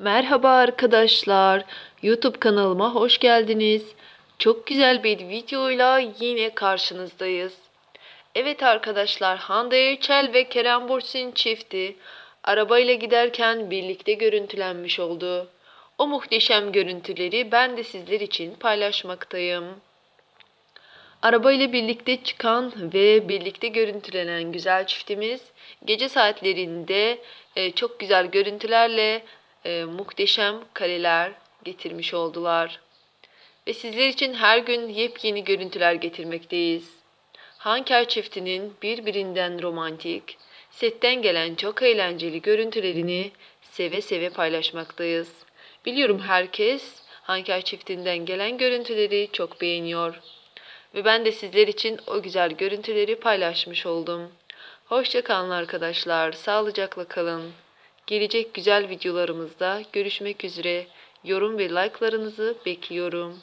Merhaba arkadaşlar. YouTube kanalıma hoş geldiniz. Çok güzel bir videoyla yine karşınızdayız. Evet arkadaşlar, Hande Erçel ve Kerem Bürsin çifti arabayla giderken birlikte görüntülenmiş oldu. O muhteşem görüntüleri ben de sizler için paylaşmaktayım. Arabayla birlikte çıkan ve birlikte görüntülenen güzel çiftimiz gece saatlerinde e, çok güzel görüntülerle e, muhteşem kareler getirmiş oldular. Ve sizler için her gün yepyeni görüntüler getirmekteyiz. Hanker çiftinin birbirinden romantik, setten gelen çok eğlenceli görüntülerini seve seve paylaşmaktayız. Biliyorum herkes Hanker çiftinden gelen görüntüleri çok beğeniyor. Ve ben de sizler için o güzel görüntüleri paylaşmış oldum. Hoşça kalın arkadaşlar. Sağlıcakla kalın. Gelecek güzel videolarımızda görüşmek üzere. Yorum ve like'larınızı bekliyorum.